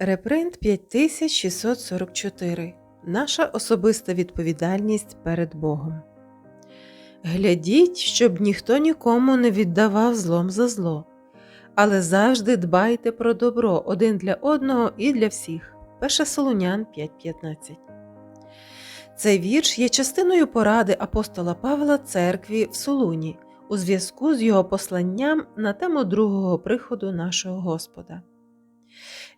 Репринт 5644. Наша особиста відповідальність перед Богом. Глядіть, щоб ніхто нікому не віддавав злом за зло, але завжди дбайте про добро один для одного і для всіх. 1 Солунян 5.15. Цей вірш є частиною поради апостола Павла церкві в Солуні у зв'язку з його посланням на тему другого приходу нашого Господа.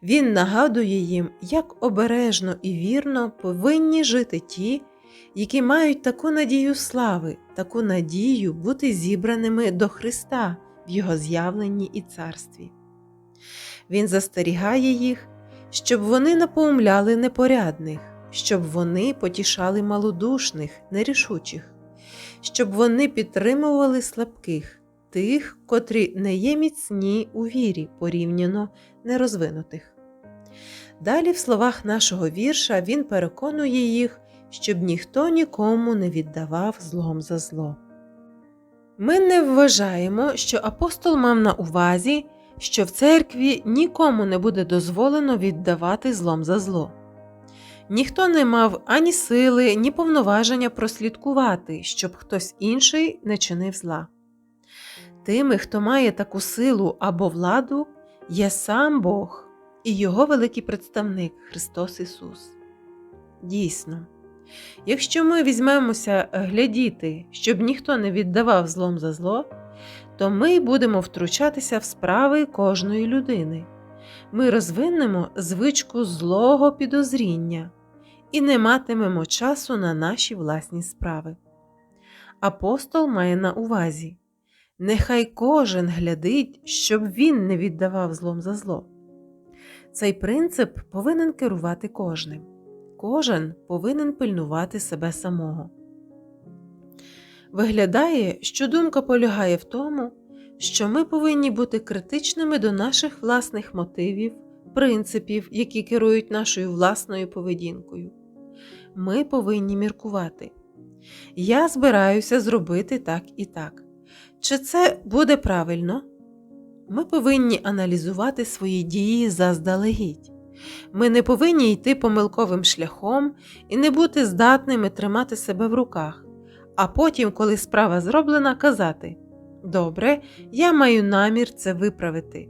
Він нагадує їм, як обережно і вірно повинні жити ті, які мають таку надію слави, таку надію бути зібраними до Христа в Його з'явленні і царстві. Він застерігає їх, щоб вони напоумляли непорядних, щоб вони потішали малодушних, нерішучих, щоб вони підтримували слабких, тих, котрі не є міцні у вірі порівняно нерозвинутих. Далі, в словах нашого вірша, він переконує їх, щоб ніхто нікому не віддавав злом за зло. Ми не вважаємо, що апостол мав на увазі, що в церкві нікому не буде дозволено віддавати злом за зло. Ніхто не мав ані сили, ні повноваження прослідкувати, щоб хтось інший не чинив зла. Тими, хто має таку силу або владу, є сам Бог і Його великий представник Христос Ісус. Дійсно, якщо ми візьмемося глядіти, щоб ніхто не віддавав злом за зло, то ми будемо втручатися в справи кожної людини. Ми розвинемо звичку злого підозріння і не матимемо часу на наші власні справи. Апостол має на увазі нехай кожен глядить, щоб він не віддавав злом за зло. Цей принцип повинен керувати кожним. Кожен повинен пильнувати себе самого. Виглядає, що думка полягає в тому, що ми повинні бути критичними до наших власних мотивів, принципів, які керують нашою власною поведінкою. Ми повинні міркувати. Я збираюся зробити так і так. Чи це буде правильно? Ми повинні аналізувати свої дії заздалегідь. Ми не повинні йти помилковим шляхом і не бути здатними тримати себе в руках, а потім, коли справа зроблена, казати Добре, я маю намір це виправити.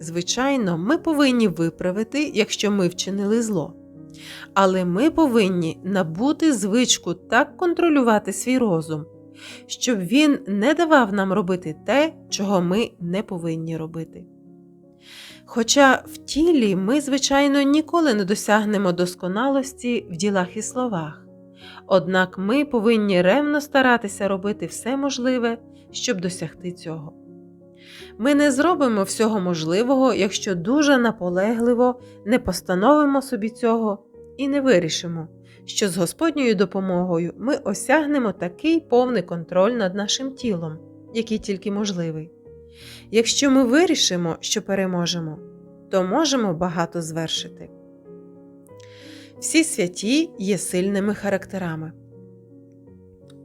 Звичайно, ми повинні виправити, якщо ми вчинили зло. Але ми повинні набути звичку так контролювати свій розум, щоб він не давав нам робити те, чого ми не повинні робити. Хоча в тілі ми, звичайно, ніколи не досягнемо досконалості в ділах і словах, однак ми повинні ревно старатися робити все можливе, щоб досягти цього. Ми не зробимо всього можливого, якщо дуже наполегливо не постановимо собі цього і не вирішимо, що з Господньою допомогою ми осягнемо такий повний контроль над нашим тілом, який тільки можливий. Якщо ми вирішимо, що переможемо, то можемо багато звершити. Всі святі є сильними характерами.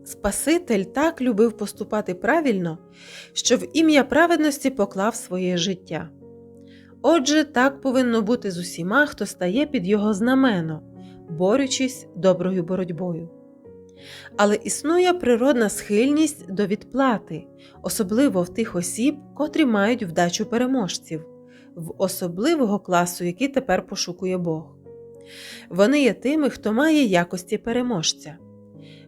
Спаситель так любив поступати правильно, що в ім'я праведності поклав своє життя. Отже, так повинно бути з усіма, хто стає під його знамено, борючись доброю боротьбою. Але існує природна схильність до відплати, особливо в тих осіб, котрі мають вдачу переможців, в особливого класу, який тепер пошукує Бог. Вони є тими, хто має якості переможця.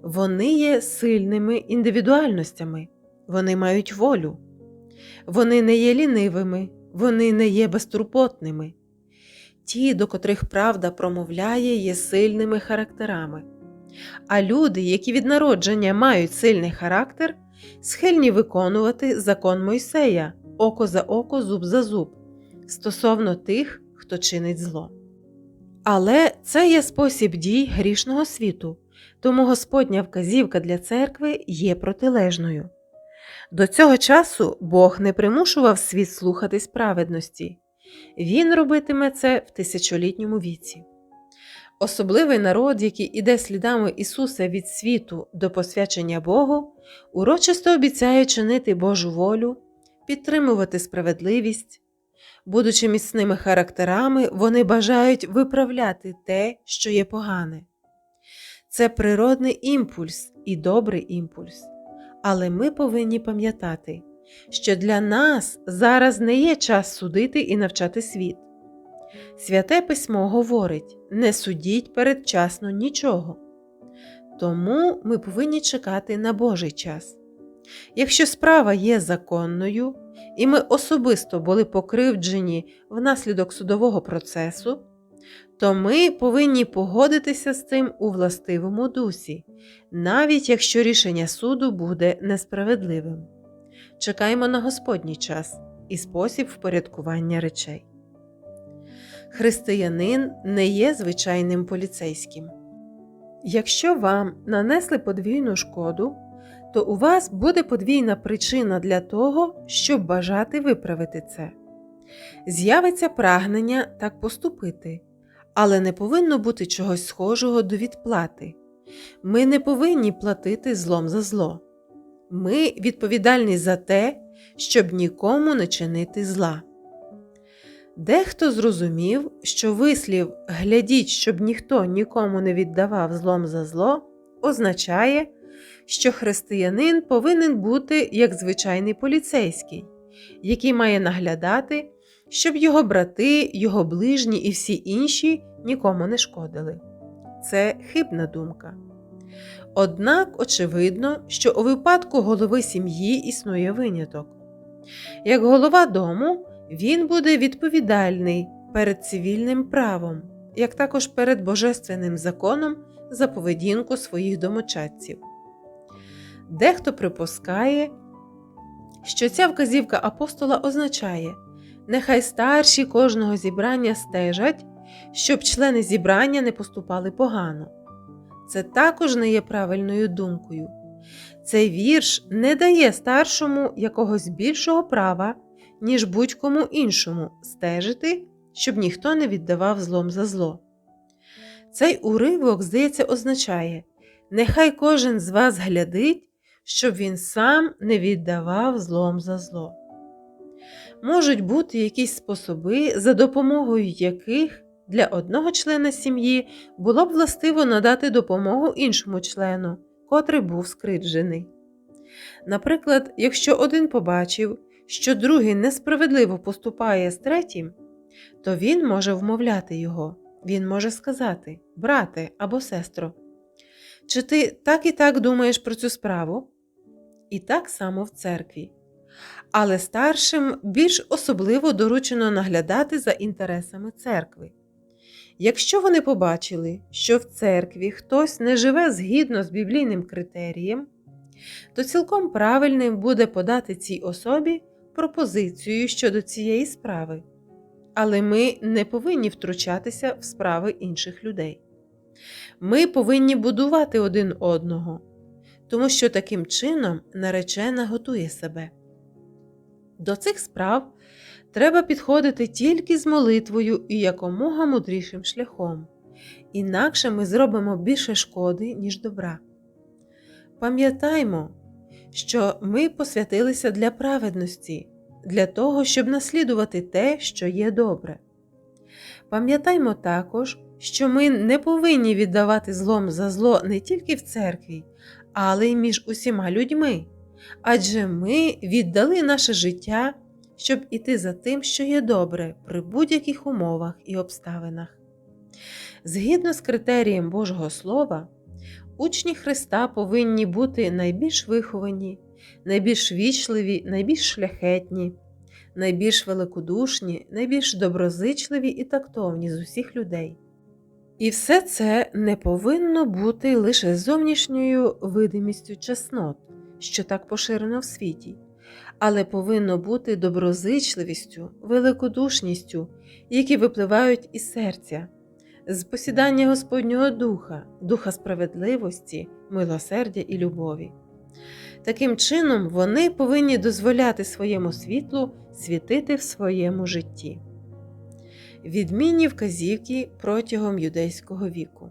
Вони є сильними індивідуальностями, вони мають волю, вони не є лінивими, вони не є безтурботними. Ті, до котрих правда промовляє, є сильними характерами. А люди, які від народження мають сильний характер, схильні виконувати закон Мойсея око за око, зуб за зуб стосовно тих, хто чинить зло. Але це є спосіб дій грішного світу, тому Господня вказівка для церкви є протилежною. До цього часу Бог не примушував світ слухатись праведності, Він робитиме це в тисячолітньому віці. Особливий народ, який іде слідами Ісуса від світу до посвячення Богу, урочисто обіцяє чинити Божу волю, підтримувати справедливість, Будучи міцними характерами, вони бажають виправляти те, що є погане. Це природний імпульс і добрий імпульс. Але ми повинні пам'ятати, що для нас зараз не є час судити і навчати світ. Святе письмо говорить: не судіть передчасно нічого. Тому ми повинні чекати на Божий час. Якщо справа є законною, і ми особисто були покривджені внаслідок судового процесу, то ми повинні погодитися з цим у властивому дусі, навіть якщо рішення суду буде несправедливим. Чекаємо на Господній час і спосіб впорядкування речей. Християнин не є звичайним поліцейським. Якщо вам нанесли подвійну шкоду, то у вас буде подвійна причина для того, щоб бажати виправити це. З'явиться прагнення так поступити, але не повинно бути чогось схожого до відплати. Ми не повинні платити злом за зло. Ми відповідальні за те, щоб нікому не чинити зла. Дехто зрозумів, що вислів глядіть, щоб ніхто нікому не віддавав злом за зло, означає, що християнин повинен бути як звичайний поліцейський, який має наглядати, щоб його брати, його ближні і всі інші нікому не шкодили. Це хибна думка. Однак очевидно, що у випадку голови сім'ї існує виняток. Як голова дому, він буде відповідальний перед цивільним правом, як також перед божественним законом за поведінку своїх домочадців. Дехто припускає, що ця вказівка апостола означає, нехай старші кожного зібрання стежать, щоб члени зібрання не поступали погано. Це також не є правильною думкою. Цей вірш не дає старшому якогось більшого права, ніж будь-кому іншому стежити, щоб ніхто не віддавав злом за зло. Цей уривок, здається, означає, нехай кожен з вас глядить, щоб він сам не віддавав злом за зло. Можуть бути якісь способи, за допомогою яких для одного члена сім'ї було б властиво надати допомогу іншому члену, котрий був скриджений. Наприклад, якщо один побачив, що другий несправедливо поступає з третім, то він може вмовляти його, він може сказати брате або сестро, чи ти так і так думаєш про цю справу? І так само в церкві. Але старшим більш особливо доручено наглядати за інтересами церкви. Якщо вони побачили, що в церкві хтось не живе згідно з біблійним критерієм, то цілком правильним буде подати цій особі пропозицію щодо цієї справи. Але ми не повинні втручатися в справи інших людей. Ми повинні будувати один одного, тому що таким чином наречена готує себе. До цих справ треба підходити тільки з молитвою і якомога мудрішим шляхом, інакше ми зробимо більше шкоди, ніж добра. Пам'ятаймо, що ми посвятилися для праведності, для того, щоб наслідувати те, що є добре. Пам'ятаймо також, що ми не повинні віддавати злом за зло не тільки в церкві, але й між усіма людьми, адже ми віддали наше життя, щоб іти за тим, що є добре при будь-яких умовах і обставинах. Згідно з критерієм Божого Слова, учні Христа повинні бути найбільш виховані, найбільш вічливі, найбільш шляхетні, найбільш великодушні, найбільш доброзичливі і тактовні з усіх людей. І все це не повинно бути лише зовнішньою видимістю чеснот, що так поширено в світі, але повинно бути доброзичливістю, великодушністю, які випливають із серця, з посідання Господнього Духа, Духа справедливості, милосердя і любові. Таким чином, вони повинні дозволяти своєму світлу світити в своєму житті. Відмінні вказівки протягом юдейського віку.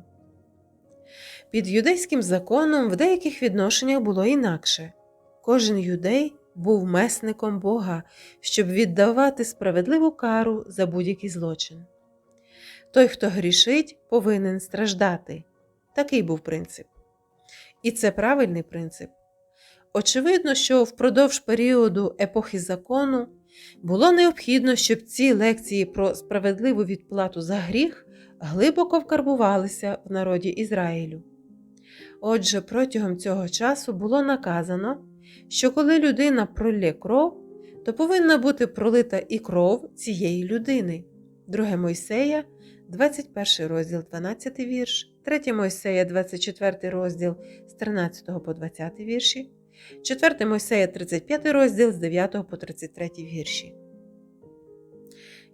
Під юдейським законом в деяких відношеннях було інакше. Кожен юдей був месником Бога, щоб віддавати справедливу кару за будь-який злочин. Той, хто грішить, повинен страждати. Такий був принцип. І це правильний принцип. Очевидно, що впродовж періоду епохи закону було необхідно, щоб ці лекції про справедливу відплату за гріх глибоко вкарбувалися в народі Ізраїлю. Отже, протягом цього часу було наказано, що коли людина пролє кров, то повинна бути пролита і кров цієї людини. 2 Мойсея, 21 розділ, 12 вірш, 3 Мойсея, 24 розділ з 13 по 20 вірші, 4 Мойсея, 35 розділ з 9 по 33 вірші.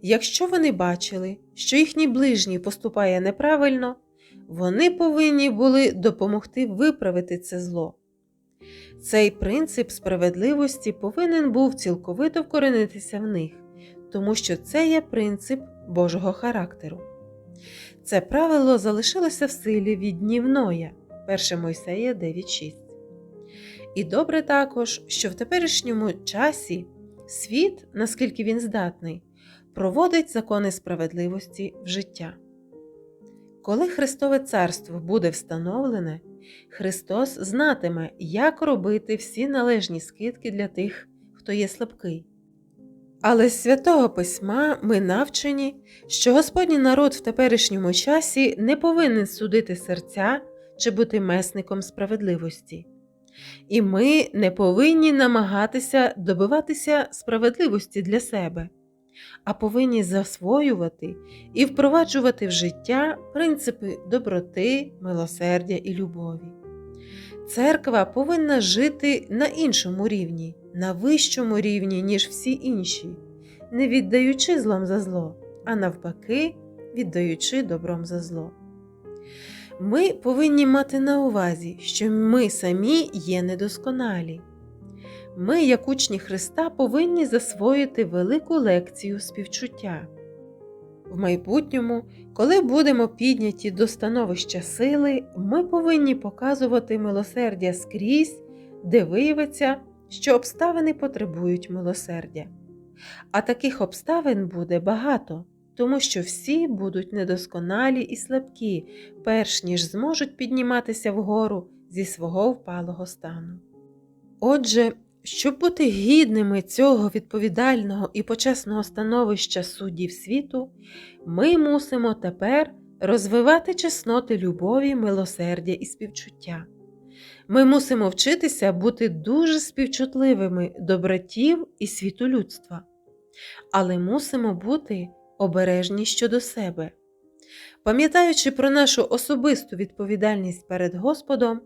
Якщо вони бачили, що їхній ближній поступає неправильно, вони повинні були допомогти виправити це зло. Цей принцип справедливості повинен був цілковито вкоренитися в них, тому що це є принцип Божого характеру. Це правило залишилося в силі від днів Ноя, 1 Мойсея 9.6. І добре також, що в теперішньому часі світ, наскільки він здатний, проводить закони справедливості в життя. Коли Христове Царство буде встановлене, Христос знатиме, як робити всі належні скидки для тих, хто є слабкий. Але з святого письма ми навчені, що Господній народ в теперішньому часі не повинен судити серця чи бути месником справедливості. І ми не повинні намагатися добиватися справедливості для себе, а повинні засвоювати і впроваджувати в життя принципи доброти, милосердя і любові. Церква повинна жити на іншому рівні, на вищому рівні, ніж всі інші, не віддаючи злом за зло, а навпаки, віддаючи добром за зло. Ми повинні мати на увазі, що ми самі є недосконалі. Ми, як учні Христа, повинні засвоїти велику лекцію співчуття. В майбутньому, коли будемо підняті до становища сили, ми повинні показувати милосердя скрізь, де виявиться, що обставини потребують милосердя. А таких обставин буде багато, тому що всі будуть недосконалі і слабкі, перш ніж зможуть підніматися вгору зі свого впалого стану. Отже, щоб бути гідними цього відповідального і почесного становища суддів світу, ми мусимо тепер розвивати чесноти любові, милосердя і співчуття. Ми мусимо вчитися бути дуже співчутливими до братів і світу людства, але мусимо бути обережні щодо себе. Пам'ятаючи про нашу особисту відповідальність перед Господом,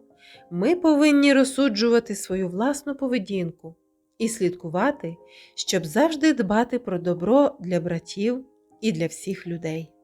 ми повинні розсуджувати свою власну поведінку і слідкувати, щоб завжди дбати про добро для братів і для всіх людей.